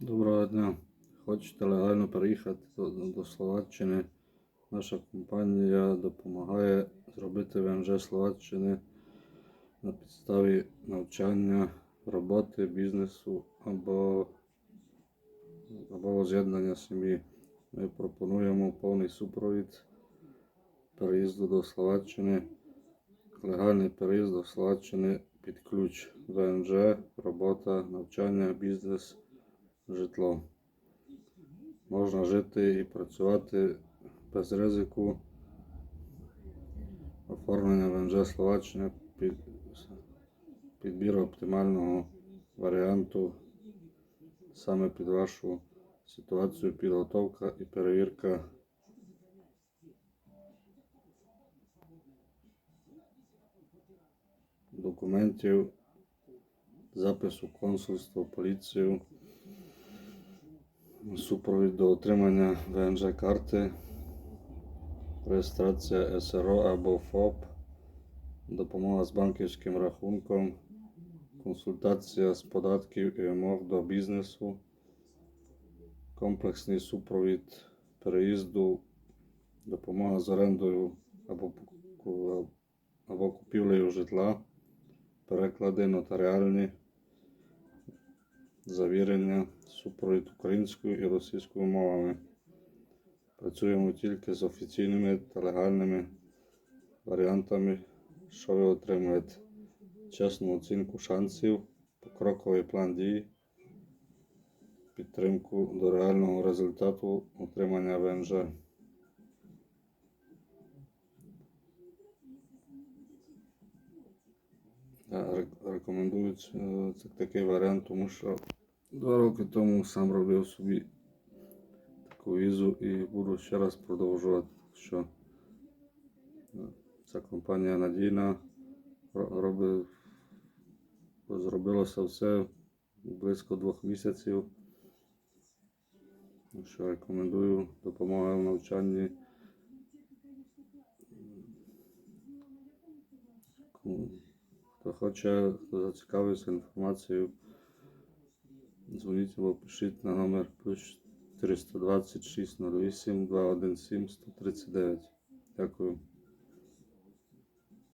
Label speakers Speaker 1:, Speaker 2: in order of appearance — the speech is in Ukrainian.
Speaker 1: Доброго дня. Хочете легально переїхати до, до Словаччини? Наша компанія допомагає зробити ВНЖ Словаччини на підставі навчання, роботи, бізнесу або, або воз'єднання сім'ї. Ми пропонуємо повний супровід переїзду до Словаччини, легальний переїзд до Словаччини під ключ ВНЖ, робота, навчання, бізнес житло. Можна жити і працювати без ризику. Оформлення ВНЖ Словаччини під, підбір оптимального варіанту саме під вашу ситуацію, підготовка і перевірка. Документів, запис у консульство, поліцію, супровід до отримання ВНЖ карти, реєстрація СРО або ФОП, допомога з банківським рахунком, консультація з податків і вимог до бізнесу, комплексний супровід переїзду, допомога з орендою або, або купівлею житла, переклади нотаріальні завірення, супровід українською і російською мовами. Працюємо тільки з офіційними та легальними варіантами, що ви отримуєте чесну оцінку шансів, покроковий план дій, підтримку до реального результату отримання ВНЖ. Я рек- рекомендую це такий варіант, тому що два роки тому сам робив собі таку візу і буду ще раз продовжувати. Що е, ця компанія надійна, ро- робить, зробилося все близько двох місяців. Що рекомендую допомога в навчанні. Хто хоче, хто зацікавився інформацією, дзвоніть або пишіть на номер плюс 326 08 217 139. Дякую.